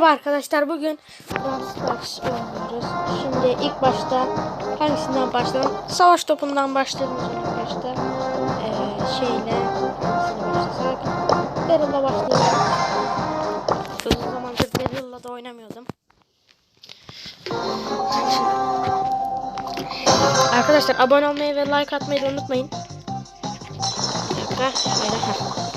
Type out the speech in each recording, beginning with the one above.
Merhaba arkadaşlar bugün Stars oynuyoruz. Şimdi ilk başta hangisinden başlayalım? Savaş topundan başlayalım ilk başta. Ee, şeyle hangisine başlasak? Daryl'la başlayalım. Uzun zamandır Daryl'la da oynamıyordum. Arkadaşlar abone olmayı ve like atmayı da unutmayın. Bir dakika. Şöyle.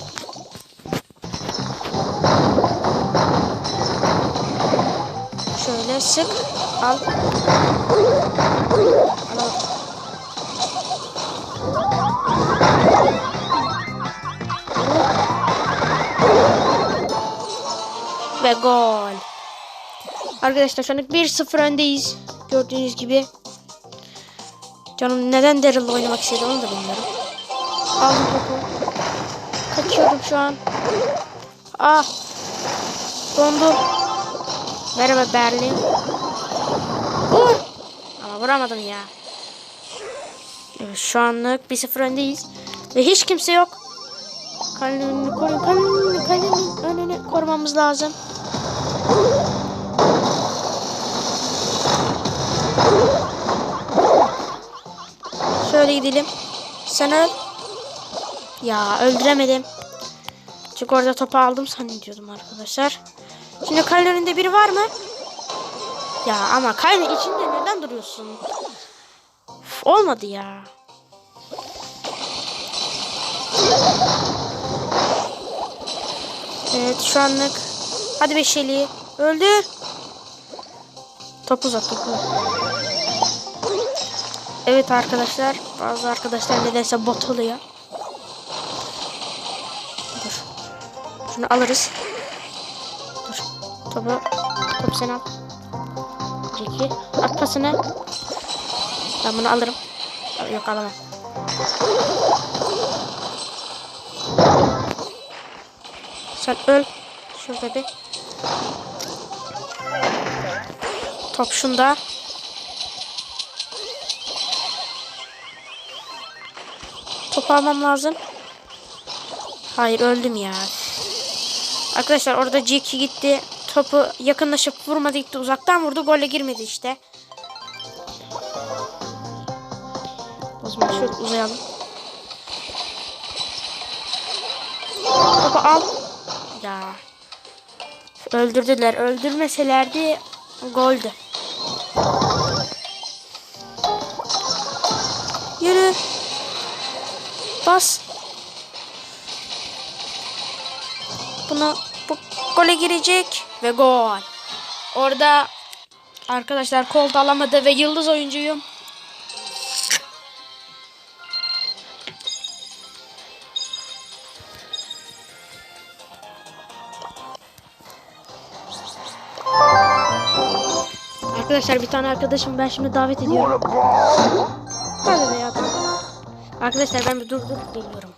Şöyle sık. Al. Ve gol. Arkadaşlar şu an 1-0 öndeyiz. Gördüğünüz gibi. Canım neden Daryl'la oynamak istedi onu da bilmiyorum. Aldım topu. Kaçıyorum şu an. Ah. Dondum. Merhaba Berlin. Vur. Ama vuramadım ya. Evet, şu anlık 1-0 öndeyiz. Ve hiç kimse yok. Kalenin koruyun. Kalenin, kalenin önünü korumamız lazım. Şöyle gidelim. Sen öl. Ya öldüremedim. Çünkü orada topu aldım zannediyordum arkadaşlar. Şimdi kalenin biri var mı? Ya ama kalenin içinde neden duruyorsun? Üf, olmadı ya. Evet şu anlık. Hadi Beşeli. Öldür. Top uzat topu. Evet arkadaşlar. Bazı arkadaşlar nedense bot oluyor. Dur. Şunu alırız. Topu. Topu sen al. Ceki. At pasını. Ben bunu alırım. Yok alamam. Sen öl. Şurada bir. Top şunda. Topu almam lazım. Hayır öldüm ya. Arkadaşlar orada Jackie gitti. Topu yakınlaşıp vurmadı gitti. Uzaktan vurdu. Golle girmedi işte. O zaman şöyle uzayalım. Topu al. Ya. Öldürdüler. Öldürmeselerdi goldü. Yürü. Bas. Bunu bu gole girecek ve gol. Orada arkadaşlar kolt alamadı ve yıldız oyuncuyum. Arkadaşlar bir tane arkadaşım ben şimdi davet ediyorum. Hadi be ya. Arkadaşlar ben bir dur dur geliyorum.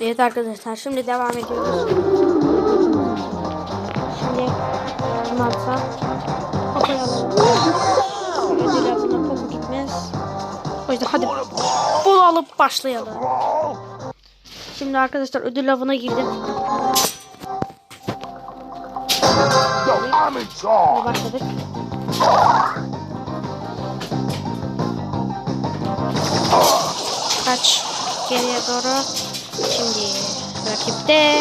Evet arkadaşlar şimdi devam ediyoruz. Şimdi kim atsa kafayı alalım. Ödül avına topu gitmez. O yüzden hadi alıp başlayalım. Şimdi arkadaşlar ödül avına girdim. Şimdi başladık. Kaç geriye doğru. Şimdi rakipte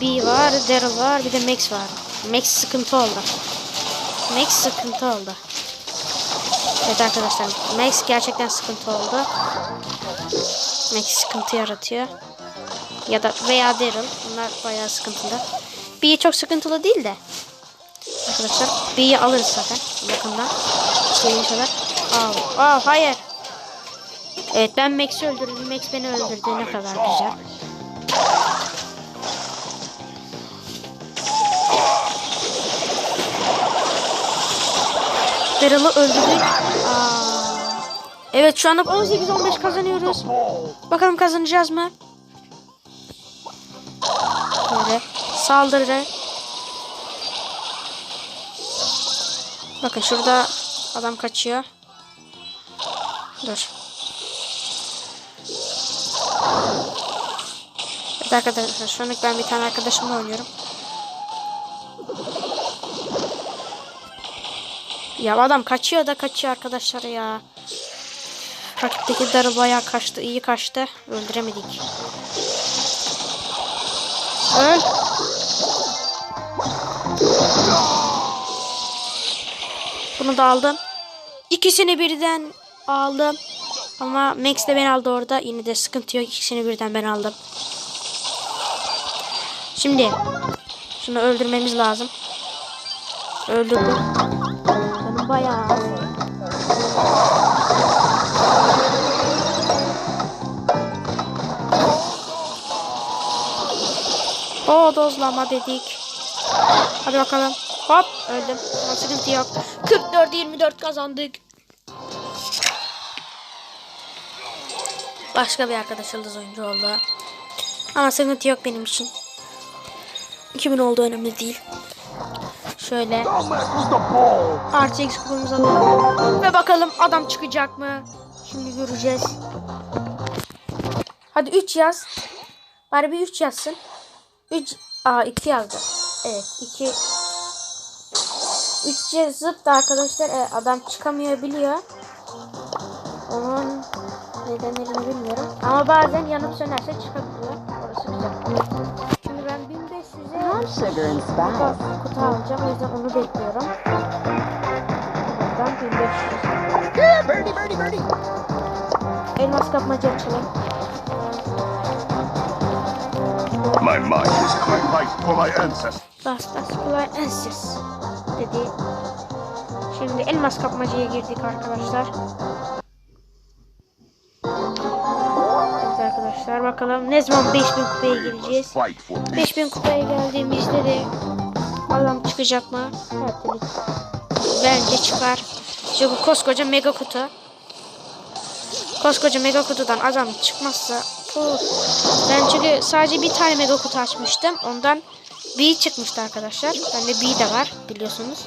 B var, Daryl var, bir de Max var. Max sıkıntı oldu. Max sıkıntı oldu. Evet arkadaşlar, Max gerçekten sıkıntı oldu. Max sıkıntı yaratıyor. Ya da veya Daryl, bunlar bayağı sıkıntılı. B çok sıkıntılı değil de. Arkadaşlar B'yi alırız zaten yakında. İstediğim kadar. Aa, aa, hayır. Evet ben Max'i öldürdüm. Max beni öldürdü. Ne kadar güzel. Daryl'ı öldürdük. Evet şu anda 18-15 kazanıyoruz. Bakalım kazanacağız mı? Böyle saldırı. Bakın şurada adam kaçıyor. Dur. Evet arkadaşlar şu anlık ben bir tane arkadaşımla oynuyorum. Ya adam kaçıyor da kaçıyor arkadaşlar ya. Rakipteki darı bayağı kaçtı. iyi kaçtı. Öldüremedik. Öl. Bunu da aldım. İkisini birden aldım. Ama Max de beni aldı orada. Yine de sıkıntı yok. İkisini birden ben aldım. Şimdi şunu öldürmemiz lazım. Öldürdüm. Bayağı az. O dozlama dedik. Hadi bakalım. Hop öldüm. Ama sıkıntı yok. 44-24 kazandık. Başka bir arkadaş yıldız oyuncu oldu. Ama sıkıntı yok benim için. Kimin olduğu önemli değil. Şöyle ball. RTX kupamızı alalım. Ve bakalım adam çıkacak mı? Şimdi göreceğiz. Hadi 3 yaz. Bari bir 3 yazsın. 3 Aa 2 yazdı. Evet 2 3 yazıp da arkadaşlar e, adam çıkamıyor biliyor. Onun nedenlerini bilmiyorum. Ama bazen yanıp sönerse çıkabiliyor. Orası güzel. Kutu, spice. kutu alacağım. O yüzden onu bekliyorum. Buradan 1500. Yeah, birdie, birdie, birdie. Elmas kapmaca açalım. My mind is clear. Fight for my ancestors. Bas bas kolay ensiz dedi. Şimdi elmas kapmacaya girdik arkadaşlar. Arkadaşlar bakalım ne zaman 5000 kupaya gireceğiz. Fight for peace. 5000 kupaya geldiğimizde de adam çıkacak mı? Bence çıkar. Çünkü koskoca mega kutu. Koskoca mega kutudan adam çıkmazsa ben çünkü sadece bir tane mega kutu açmıştım. Ondan B çıkmıştı arkadaşlar. Bende B de var biliyorsunuz.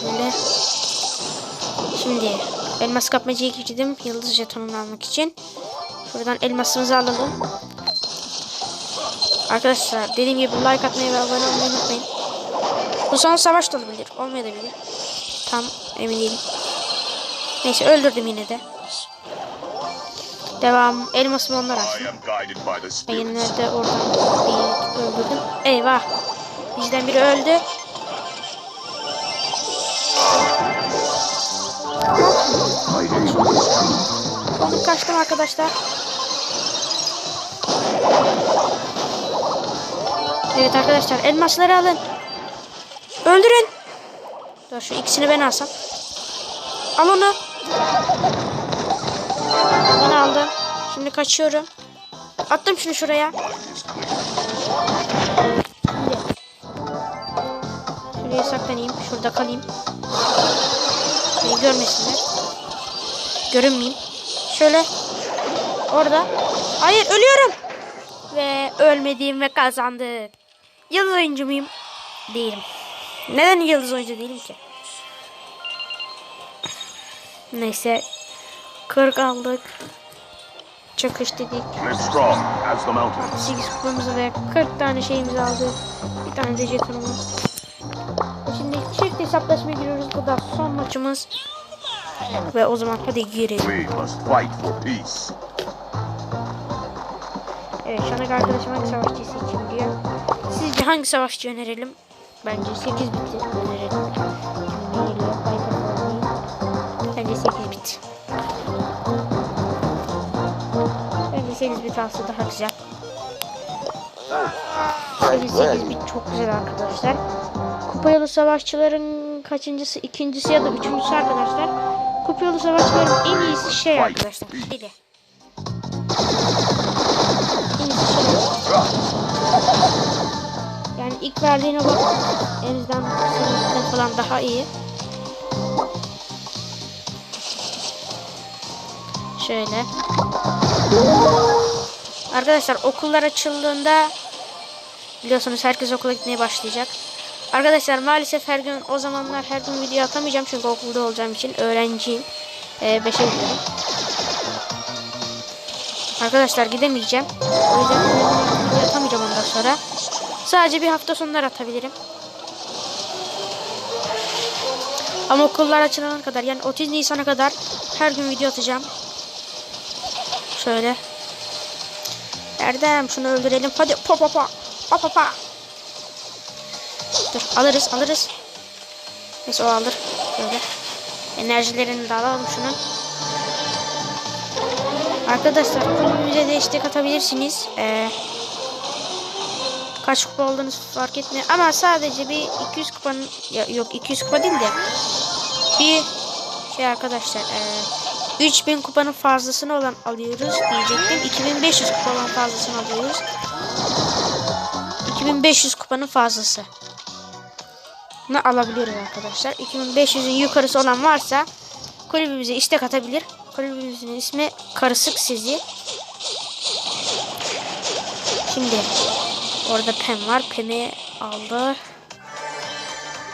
Şöyle. Şimdi elmas kapmacaya girdim. Yıldız jetonunu almak için. Şuradan elmasımızı alalım. Arkadaşlar dediğim gibi like atmayı ve abone olmayı unutmayın. Bu son savaş da olabilir. Olmayabilir. Tam emin değilim. Neyse öldürdüm yine de. Devam. Elmasımı onlar açtı. Ben yine de oradan öldürdüm. Eyvah. Bizden biri öldü. Kaçtım arkadaşlar. Evet arkadaşlar elmasları alın. Öldürün. Dur şu ikisini ben alsam. Al onu. Ben aldım. Şimdi kaçıyorum. Attım şunu şuraya. Şimdi. Şuraya saklanayım. Şurada kalayım. Beni görmesinler. Görünmeyeyim. Şöyle. Orada. Hayır ölüyorum. Ve ölmediğim ve kazandık. Yıldız oyuncu muyum? Değilim. Neden yıldız oyuncu değilim ki? Neyse. 40 aldık. Çakış dedik. Live strong as the mountains. 8 kupamızı ve 40 tane şeyimizi aldı. Bir tane de jetonumuz. Şimdi çift hesaplaşmaya giriyoruz. Bu da son maçımız. Ve o zaman hadi girelim. Evet şu ana arkadaşım hangi savaşçı için diyor. Sizce hangi savaşçı önerelim? Bence 8 biti önerelim. Bence 8 bit. Bence 8 bit alsa daha güzel. Bence 8 bit çok güzel arkadaşlar. Kupa yolu savaşçıların kaçıncısı? ikincisi ya da üçüncüsü arkadaşlar. Kupa yolu savaşçıların en iyisi şey arkadaşlar. Deli. En iyisi şey. Yani ilk verdiğine bak. En azından senin falan daha iyi. Şöyle. Arkadaşlar okullar açıldığında biliyorsunuz herkes okula gitmeye başlayacak. Arkadaşlar maalesef her gün o zamanlar her gün video atamayacağım çünkü okulda olacağım için öğrenciyim. Ee, beşe gidiyorum. Arkadaşlar gidemeyeceğim. O yüzden video atamayacağım ondan sonra. Sadece bir hafta sonları atabilirim. Ama okullar açılana kadar yani 30 Nisan'a kadar her gün video atacağım. Şöyle. Erdem şunu öldürelim. Hadi pa pa pa. Pa pa pa. Dur alırız alırız. Neyse o alır. Böyle. Enerjilerini de alalım şunun. Arkadaşlar kulübümüze de istek atabilirsiniz. Ee, kaç kupa olduğunuz fark etmiyor. Ama sadece bir 200 kupanın ya, yok 200 kupa değil de bir şey arkadaşlar ee, 3000 kupanın fazlasını olan alıyoruz diyecektim. 2500 kupa olan fazlasını alıyoruz. 2500 kupanın fazlası. Bunu alabiliyoruz arkadaşlar. 2500'ün yukarısı olan varsa kulübümüze istek atabilir. Kulübümüzün ismi Karısık Sizi. Şimdi orada Pem var. Pem'i aldı.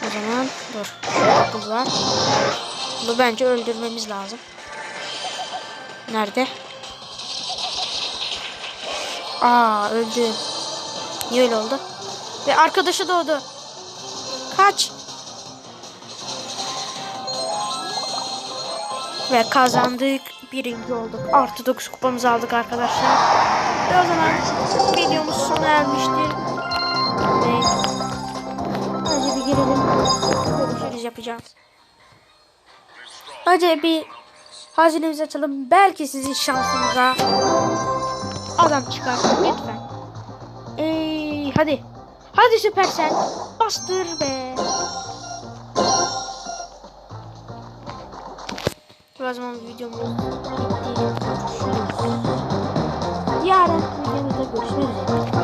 O zaman dur. Bu var. Bu bence öldürmemiz lazım. Nerede? Aa öldü. Niye öyle oldu? Ve arkadaşı doğdu. Kaç. Ve kazandık. Birinci olduk. Artı 9 kupamızı aldık arkadaşlar. Ve o zaman videomuz sona ermiştir. Ve hadi bir girelim. Görüşürüz yapacağız. Hadi bir hazinemizi açalım. Belki sizin şansınıza adam çıkar. Lütfen. Ey, hadi. Hadi Süpersel. Elmas'tır be. O zaman videomu Yarın videomuzda görüşmek.